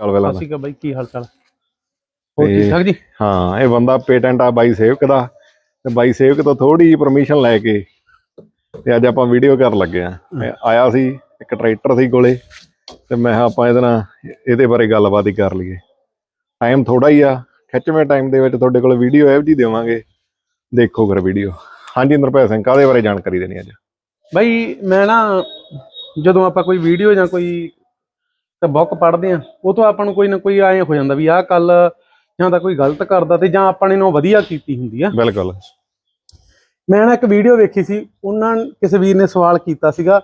ਗੱਲ ਵੇਲਾ ਸਤਿ ਸ਼੍ਰੀ ਅਕਾਲ ਬਾਈ ਕੀ ਹਾਲ ਚਾਲ ਹੋਰ ਠੀਕ ਠਾਕ ਜੀ? ਹਾਂ ਇਹ ਬੰਦਾ ਪੇਟੈਂਟ ਆ ਬਾਈ ਸੇਵਕ ਦਾ। ਤੇ ਬਾਈ ਸੇਵਕ ਤੋਂ ਥੋੜੀ ਜਿਹੀ ਪਰਮਿਸ਼ਨ ਲੈ ਕੇ ਤੇ ਅੱਜ ਆਪਾਂ ਵੀਡੀਓ ਕਰਨ ਲੱਗੇ ਆ। ਮੈਂ ਆਇਆ ਸੀ ਇੱਕ ਟਰੈਕਟਰ ਸੀ ਕੋਲੇ। ਤੇ ਮੈਂ ਆਪਾਂ ਇਹਦੇ ਨਾਲ ਇਹਦੇ ਬਾਰੇ ਗੱਲਬਾਤ ਹੀ ਕਰ ਲਈਏ। ਟਾਈਮ ਥੋੜਾ ਹੀ ਆ। ਖਿੱਚਵੇਂ ਟਾਈਮ ਦੇ ਵਿੱਚ ਤੁਹਾਡੇ ਕੋਲ ਵੀਡੀਓ ਜਿਹੀ ਦੇਵਾਂਗੇ। ਦੇਖੋ ਫਿਰ ਵੀਡੀਓ ਹਾਂਜੀ ਨਿਰਭੈ ਸਿੰਘ ਕਾਹਦੇ ਬਾਰੇ ਜਾਣਕਾਰੀ ਦੇਣੀ ਅੱਜ? ਬਾਈ ਮੈਂ ਨਾ ਜਦੋਂ ਆਪਾਂ ਕੋਈ ਵੀਡੀਓ ਜਾਂ ਕੋਈ ਤੇ ਬੁੱਕ ਪੜ੍ਹਦੇ ਆ। ਉਹ ਤੋਂ ਆਪਾਂ ਨੂੰ ਕੋਈ ਨਾ ਕੋਈ ਐਂ ਹੋ ਜਾਂਦਾ ਵੀ ਆਹ ਕੱਲ ਜਾਂ ਤਾਂ ਕੋਈ ਗਲਤ ਕਰਦਾ ਤੇ ਜਾਂ ਆਪਾਂ ਨੇ ਨੂੰ ਵਧੀਆ ਕੀਤੀ ਹੁੰਦੀ ਆ। ਬਿਲਕੁਲ। ਮੈਂ ਨਾ ਇੱਕ ਵੀਡੀਓ ਵੇਖੀ ਸੀ ਉਹਨਾਂ ਕਿਸੇ ਵੀਰ ਨੇ ਸਵਾਲ ਕੀਤਾ ਸੀਗਾ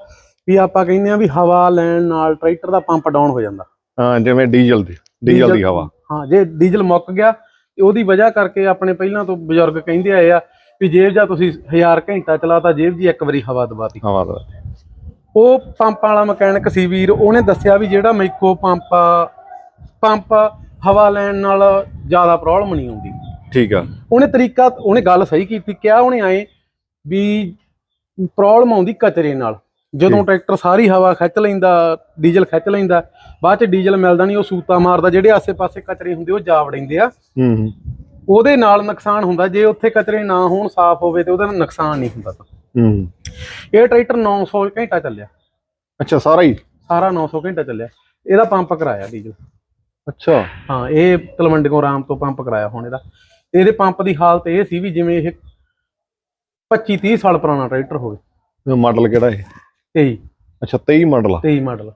ਵੀ ਆਪਾਂ ਕਹਿੰਦੇ ਆ ਵੀ ਹਵਾ ਲੈਣ ਨਾਲ ਟਰੈਕਟਰ ਦਾ ਪੰਪ ਡਾਊਨ ਹੋ ਜਾਂਦਾ। ਹਾਂ ਜਿਵੇਂ ਡੀਜ਼ਲ ਦੀ ਡੀਜ਼ਲ ਦੀ ਹਵਾ। ਹਾਂ ਜੇ ਡੀਜ਼ਲ ਮੁੱਕ ਗਿਆ ਤੇ ਉਹਦੀ ਵਜ੍ਹਾ ਕਰਕੇ ਆਪਣੇ ਪਹਿਲਾਂ ਤੋਂ ਬਜ਼ੁਰਗ ਕਹਿੰਦੇ ਆਏ ਆ ਵੀ ਜੇਬ ਜਾਂ ਤੁਸੀਂ 1000 ਘੰਟਾ ਚਲਾਤਾ ਜੇਬ ਜੀ ਇੱਕ ਵਾਰੀ ਹਵਾ ਦਬਾਤੀ। ਹਵਾ ਦਾ ਉਹ ਪੰਪਾਂ ਵਾਲਾ ਮਕੈਨਿਕ ਸੀ ਵੀਰ ਉਹਨੇ ਦੱਸਿਆ ਵੀ ਜਿਹੜਾ ਮੈਕੋ ਪੰਪ ਪੰਪ ਹਵਾ ਲੈਣ ਨਾਲ ਜ਼ਿਆਦਾ ਪ੍ਰੋਬਲਮ ਨਹੀਂ ਆਉਂਦੀ। ਠੀਕ ਆ। ਉਹਨੇ ਤਰੀਕਾ ਉਹਨੇ ਗੱਲ ਸਹੀ ਕੀਤੀ ਕਿਹਾ ਉਹਨੇ ਆਏ ਵੀ ਪ੍ਰੋਬਲਮ ਆਉਂਦੀ ਕਚਰੇ ਨਾਲ। ਜਦੋਂ। ਟਰੈਕਟਰ ਸਾਰੀ ਹਵਾ ਖਿੱਚ ਲੈਂਦਾ ਡੀਜ਼ਲ ਖਿੱਚ ਲੈਂਦਾ ਬਾਅਦ ਚ ਡੀਜ਼ਲ ਮਿਲਦਾ ਨਹੀਂ ਉਹ ਸੂਤਾ ਮਾਰਦਾ ਜਿਹੜੇ ਆਸੇ-ਪਾਸੇ ਕਚਰੇ ਹੁੰਦੇ ਉਹ ਜਾ ਵੜਿੰਦੇ ਆ। ਹੂੰ ਉਹਦੇ ਨਾਲ ਨੁਕਸਾਨ ਹੁੰਦਾ ਜੇ ਉੱਥੇ ਕਚਰੇ ਨਾ ਹੋਣ ਸਾਫ਼ ਹੋਵੇ ਤੇ ਉਹਦੇ ਨੁਕਸਾਨ ਨਹੀਂ ਹੁੰਦਾ ਹੂੰ। ਇਹ ਟਰੈਕਟਰ 900 ਘੰਟਾ ਚੱਲਿਆ। ਅੱਛਾ ਸਾਰਾ ਹੀ? ਸਾਰਾ 900 ਘੰਟਾ ਚੱਲਿਆ। ਇਹਦਾ ਪੰਪ ਕਰਾਇਆ ਡੀਜ਼ਲ। ਅੱਛਾ। ਹਾਂ ਇਹ ਤਲਵੰਡੀਗੋਂ ਰਾਮ ਤੋਂ ਪੰਪ ਕਰਾਇਆ ਹੁਣ ਇਹਦਾ। ਤੇ ਇਹਦੇ ਪੰਪ ਦੀ ਹਾਲਤ ਇਹ ਸੀ ਵੀ ਜਿਵੇਂ ਇਹ 25 30 ਸਾਲ ਪੁਰਾਣਾ ਟਰੈਕਟਰ ਹੋਵੇ। ਮਾਡਲ ਕਿਹੜਾ ਹੈ 23 ਅੱਛਾ 23 ਮਾਡਲ ਆ? 23 ਮਾਡਲ।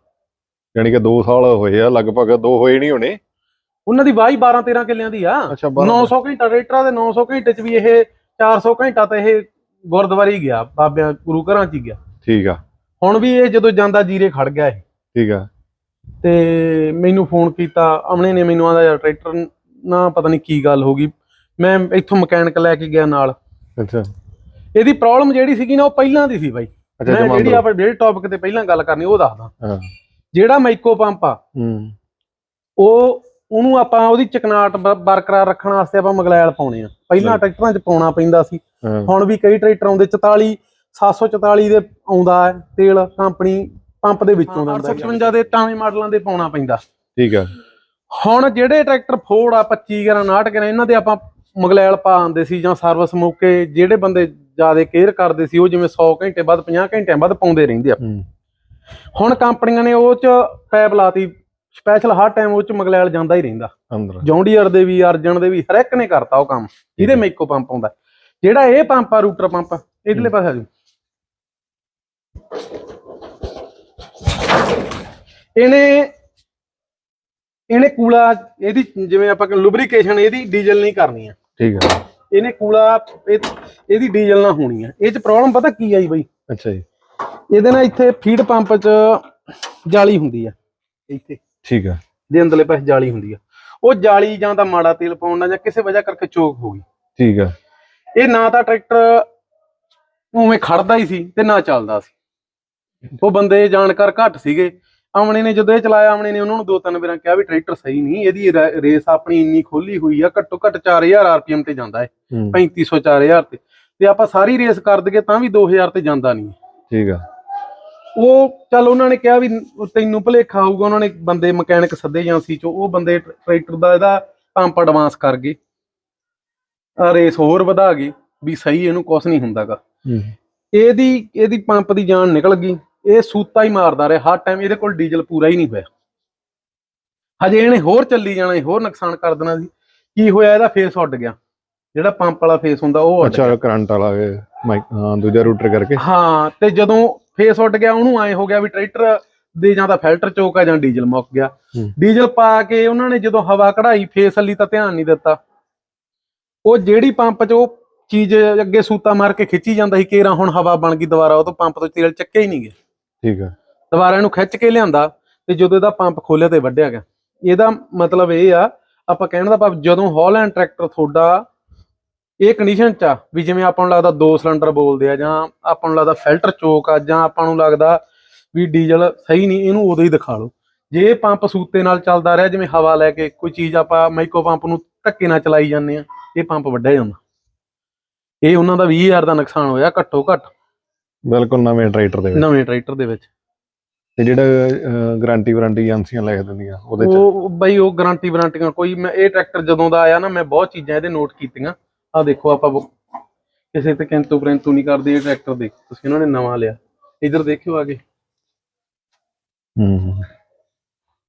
ਯਾਨੀ ਕਿ 2 ਸਾਲ ਹੋਏ ਆ ਲਗਭਗ 2 ਹੋਏ ਨਹੀਂ ਹੋਣੇ। ਉਹਨਾਂ ਦੀ ਵਾਹੀ 12 13 ਕਿੱਲਿਆਂ ਦੀ ਆ। ਅੱਛਾ 12 900 ਘੰਟਾ ਟਰੈਕਟਰਾਂ ਦੇ 900 ਘੰਟੇ ਚ ਵੀ ਇਹ 400 ਘੰਟਾ ਤਾਂ ਇਹ ਗੁਰਦੁਆਰੇ ਹੀ ਗਿਆ ਬਾਬਿਆਂ ਗੁਰੂ ਘਰਾਂ ਚ ਹੀ ਗਿਆ। ਠੀਕ ਆ। ਹੁਣ ਵੀ ਇਹ ਜਦੋਂ ਜਾਂਦਾ ਜੀਰੇ ਖੜ ਗਿਆ ਇਹ। ਠੀਕ ਆ। ਤੇ ਮੈਨੂੰ ਫੋਨ ਕੀਤਾ ਅਮਨੇ ਨੇ ਮੈਨੂੰ ਆਂਦਾ ਯਾਰ ਟਰੈਕਟਰ ਨਾ ਪਤਾ ਨਹੀਂ ਕੀ ਗੱਲ ਹੋ ਗਈ। ਮੈਂ ਇੱਥੋਂ ਮਕੈਨਿਕ ਲੈ ਕੇ ਗਿਆ ਨਾਲ। ਅੱਛਾ। ਇਹਦੀ ਪ੍ਰੋਬਲਮ ਜਿਹੜੀ ਸੀਗੀ ਨਾ ਉਹ ਪਹਿਲਾਂ ਦੀ ਸੀ ਬਾਈ। ਮੈਂ ਜਿਹੜੀ ਆਪਾਂ ਜਿਹੜੇ ਟੌਪਿਕ ਤੇ ਪਹਿਲਾਂ ਗੱਲ ਕਰਨੀ ਉਹ ਦੱਸਦਾ। ਹਾਂ। ਜਿਹੜਾ ਮਾਈਕੋ ਪੰਪ ਆ ਹੂੰ। ਉਹ ਉਹਨੂੰ ਆਪਾਂ ਉਹਦੀ ਚਕਨਾਟ ਬਰਕਰਾਰ ਰੱਖਣ ਵਾਸਤੇ ਆਪਾਂ ਮਗਲੈਲ ਪਾਉਣੇ ਆ। ਪਹਿਲਾਂ। ਟਰੈਕਟਰਾਂ 'ਚ ਪਾਉਣਾ ਪੈਂਦਾ ਸੀ। ਹੁਣ ਵੀ ਕਈ ਟਰੈਕਟਰ ਆਉਂਦੇ 44 744 ਦੇ ਆਉਂਦਾ ਹੈ ਤੇਲ ਕੰਪਨੀ ਪੰਪ ਦੇ ਵਿੱਚੋਂ ਦਾ 855 ਦੇ ਟਾਵੇਂ ਮਾਡਲਾਂ ਦੇ ਪਾਉਣਾ ਪੈਂਦਾ। ਠੀਕ ਆ। ਹੁਣ ਜਿਹੜੇ ਟਰੈਕਟਰ ਫੋਰਡ ਆ 25 ਗਰਾਂ 59 ਗਰਾਂ ਇਹਨਾਂ ਦੇ ਆਪਾਂ ਮਗਲੈਲ ਪਾ ਆਂਦੇ ਸੀ ਜਾਂ ਸਰਵਿਸ ਮੌਕੇ ਜਿਹੜੇ ਬੰਦੇ ਜ਼ਿਆਦਾ ਕੇਅਰ ਕਰਦੇ ਸੀ ਉਹ ਜਿਵੇਂ 100 ਘੰਟੇ ਬਾਅਦ 50 ਘੰਟਿਆਂ ਬਾਅਦ ਪਾਉਂਦੇ ਰਹਿੰਦੇ ਆ। ਹੁਣ ਕੰਪਨੀਆਂ ਨੇ ਉਹ ਚ ਪੈਪ ਲਾਤੀ ਸਪੈਸ਼ਲ ਹਰ ਟਾਈਮ ਉਹ ਚ ਮਗਲੈਲ ਜਾਂਦਾ ਹੀ ਰਹਿੰਦਾ। ਅੰਦਰ। ਜੌਂਡੀਅਰ ਦੇ ਵੀ ਅਰਜਨ ਦੇ ਵੀ ਹਰ ਇੱਕ ਨੇ ਕਰਤਾ ਉਹ ਕੰਮ। ਇਹਦੇ ਮੈਕੋ ਪੰਪ ਆਉਂਦਾ। ਜਿਹੜਾ ਇਹ ਪੰਪ ਆ ਰੂਟਰ ਪੰਪ ਇਧਰਲੇ ਪਾਸੇ ਆ ਜਾਓ। ਇਹਨੇ ਇਹਨੇ ਕੂਲਾ ਇਹਦੀ ਜਿਵੇਂ ਆਪਾਂ ਲੁਬਰੀਕੇਸ਼ਨ ਇਹਦੀ ਡੀਜ਼ਲ ਨਹੀਂ ਕਰਨੀ ਆ। ਠੀਕ ਆ। ਇਹਨੇ ਕੂਲਾ ਇਹ- ਇਹਦੀ ਡੀਜ਼ਲ ਨਾ ਹੋਣੀ ਆ। ਇਹ ਚ ਪ੍ਰੋਬਲਮ ਪਤਾ ਕੀ ਆਈ ਬਈ? ਅੱਛਾ ਜੀ। ਇਹਦੇ ਨਾਲ ਇੱਥੇ ਫੀਡ ਪੰਪ ਚ ਜਾਲੀ ਹੁੰਦੀ ਆ। ਇੱਥੇ। ਠੀਕ ਆ ਦੇ ਅੰਦਰਲੇ ਪਾਸੇ ਜਾਲੀ ਹੁੰਦੀ ਆ। ਉਹ ਜਾਲੀ ਜਾਂ ਤਾਂ ਮਾੜਾ ਤੇਲ ਪਾਉਣ ਨਾਲ ਜਾਂ ਕਿਸੇ ਵਜ੍ਹਾ ਕਰਕੇ ਚੋਕ ਹੋ ਗਈ। ਠੀਕ ਆ ਇਹ ਨਾ ਤਾਂ ਟਰੈਕਟਰ ਉਵੇਂ ਖੜਦਾ ਹੀ ਸੀ ਤੇ ਨਾ ਚੱਲਦਾ ਸੀ। ਉਹ ਬੰਦੇ ਜਾਣਕਾਰ ਘੱਟ ਸੀਗੇ। ਆਮਣੇ ਨੇ ਜਦੋਂ ਇਹ ਚਲਾਇਆ ਆਮਣੇ ਨੇ ਉਹਨਾਂ ਨੂੰ ਦੋ ਤਿੰਨ ਵਾਰਾਂ ਕਿਹਾ ਵੀ ਟਰੈਕਟਰ ਸਹੀ ਨਹੀਂ ਇਹਦੀ ਰੇਸ ਆਪਣੀ ਇੰਨੀ ਖੋਲੀ ਹੋਈ ਆ ਘੱਟੋ ਘੱਟ 4000 ਆਰਪੀਐਮ ਤੇ ਜਾਂਦਾ ਹੈ। ਹੂੰ 3500 4000 ਤੇ। ਤੇ ਆਪਾਂ ਸਾਰੀ ਰੇਸ ਕਰ ਦਈਏ ਤਾਂ ਵੀ 2000 ਤੇ ਜਾਂਦਾ ਨਹੀਂ। ਠੀਕ ਆ। ਉਹ ਚੱਲ ਉਹਨਾਂ ਨੇ ਕਿਹਾ ਵੀ ਤੈਨੂੰ ਭੁਲੇਖਾ ਹੋਊਗਾ ਉਹਨਾਂ ਨੇ ਬੰਦੇ ਮਕੈਨਿਕ ਸੱਦੇ ਜਾਂ ਸੀ ਚੋ ਉਹ ਬੰਦੇ ਟਰੈਕਟਰ ਦਾ ਇਹਦਾ ਪੰਪ ਐਡਵਾਂਸ ਕਰ ਗਏ। ਆ ਰੇਸ ਹੋਰ ਵਧਾ ਗਏ ਵੀ ਸਹੀ ਇਹਨੂੰ ਕੁਝ ਨਹੀਂ ਹੁੰਦਾਗਾ। ਇਹਦੀ ਇਹਦੀ ਪੰਪ ਦੀ ਜਾਨ ਨਿਕਲ ਗਈ ਇਹ ਸੂਤਾ ਹੀ ਮਾਰਦਾ ਰਿਹਾ ਹਰ ਟਾਈਮ ਇਹਦੇ ਕੋਲ ਡੀਜ਼ਲ ਪੂਰਾ ਹੀ ਨਹੀਂ ਹੋਇਆ। ਹਜੇ ਇਹਨੇ ਹੋਰ ਚੱਲੀ ਜਾਣਾ ਹੋਰ ਨੁਕਸਾਨ ਕਰ ਦੇਣਾ ਸੀ ਕੀ ਹੋਇਆ ਇਹਦਾ ਫੇਸ ਉੱਡ ਗਿਆ। ਜਿਹੜਾ ਪੰਪ ਵਾਲਾ ਫੇਸ ਹੁੰਦਾ ਉਹ ਅੱਛਾ ਕਰੰਟ ਵਾਲਾ ਮਾਈਕ ਹਾਂ ਦੂਜਾ ਰੂਟਰ ਕਰਕੇ। ਹਾਂ ਤੇ ਜਦੋਂ ਫੇਸ ਉੱਡ ਗਿਆ ਉਹਨੂੰ ਐ ਹੋ ਗਿਆ ਵੀ ਟਰੈਕਟਰ ਦੇ ਜਾਂ ਤਾਂ ਫਿਲਟਰ ਚੋਕ ਆ ਜਾਂ ਡੀਜ਼ਲ ਮੁੱਕ ਗਿਆ। ਹੂੰ। ਡੀਜ਼ਲ ਪਾ ਕੇ ਉਹਨਾਂ ਨੇ ਜਦੋਂ ਹਵਾ ਕਢਾਈ ਫੇਸ ਹਲੀ ਤਾਂ ਧਿਆਨ ਨਹੀਂ ਦਿੱਤਾ। ਉਹ ਜਿਹੜੀ ਪੰਪ 'ਚ ਉਹ ਚੀਜ਼ ਅੱਗੇ ਸੂਤਾ ਮਾਰ ਕੇ ਖਿੱਚੀ ਜਾਂਦਾ ਸੀ ਕੇਰਾ ਹੁਣ ਹਵਾ ਬਣ ਗਈ ਦੁਬਾਰਾ ਉਹ ਤੋਂ ਪੰਪ ਤੋਂ ਤੇਲ ਚੱਕਿਆ ਹੀ ਨਹੀਂ ਗਿਆ। ਠੀਕ ਆ। ਦੁਬਾਰਾ ਇਹਨੂੰ ਖਿੱਚ ਕੇ ਲਿਆਂਦਾ ਤੇ ਜਦੋਂ ਇਹਦਾ ਪੰਪ ਖੋਲਿਆ ਤੇ ਵੱਢਿਆ ਗਿਆ। ਇਹਦਾ ਮਤਲਬ ਇਹ ਆ ਆਪਾਂ ਕਹਿਣ ਦਾ ਭਾਵ ਜਦੋਂ ਹਾਲੈਂਡ ਟਰੈਕਟਰ ਤੁਹਾਡਾ ਇਹ ਕੰਡੀਸ਼ਨ ਚ ਆ ਵੀ ਜਿਵੇਂ ਆਪਾਂ ਨੂੰ ਲੱਗਦਾ ਦੋ ਸਿਲੰਡਰ ਬੋਲਦੇ ਆ ਜਾਂ ਆਪਾਂ ਨੂੰ ਲੱਗਦਾ ਫਿਲਟਰ ਚੋਕ ਆ ਜਾਂ ਆਪਾਂ ਨੂੰ ਲੱਗਦਾ ਵੀ ਡੀਜ਼ਲ ਸਹੀ ਨਹੀਂ ਇਹਨੂੰ ਉਦੋਂ ਹੀ ਦਿਖਾ ਲਓ। ਜੇ ਪੰਪ ਸੂਤੇ ਨਾਲ ਚੱਲਦਾ ਰਿਹਾ ਜਿਵੇਂ ਹਵਾ ਲੈ ਕੇ ਕੋਈ ਚੀਜ਼ ਆਪਾਂ ਮਾਈਕੋ ਪੰਪ ਨੂੰ ਧੱਕੇ ਨਾਲ ਚਲਾਈ ਜਾਂਦੇ ਆ ਇਹ ਪੰਪ ਵੱਡਾ ਜਾਂਦਾ ਇਹ ਉਹਨਾਂ ਦਾ 20000 ਦਾ ਨੁਕਸਾਨ ਹੋਇਆ ਘੱਟੋ ਘੱਟ। ਬਿਲਕੁਲ ਨਵੇਂ ਟਰੈਕਟਰ ਦੇ ਵਿੱਚ। ਨਵੇਂ ਟਰੈਕਟਰ ਦੇ ਵਿੱਚ। ਤੇ ਜਿਹੜਾ ਗਾਰੰਟੀ ਵਾਰੰਟੀ ਏਜੰਸੀਆਂ ਲਿਖ ਦਿੰਦੀਆਂ ਉਹਦੇ ਚ। ਉਹ ਬਈ ਉਹ ਗਾਰੰਟੀ ਵਾਰੰਟੀਆਂ ਕੋਈ ਮੈਂ ਇਹ ਟਰੈਕਟਰ ਜਦੋਂ ਦਾ ਆਇਆ ਨਾ ਮੈਂ ਬਹੁਤ ਚੀਜ਼ਾਂ ਇਹਦੇ ਨੋਟ ਕੀਤੀਆਂ। ਆ ਦੇਖੋ ਆਪਾਂ ਕਿਸੇ ਤੇ ਕਿੰਤੂ ਪਰੰਤੂ ਨਹੀਂ ਕਰਦੇ, ਇਹ ਟਰੈਕਟਰ ਦੇਖ, ਤੁਸੀਂ ਇਹਨਾਂ ਨੇ ਨਵਾਂ ਲਿਆ। ਇਧਰ ਦੇਖਿਓ ਆਗੇ ਹੂੰ।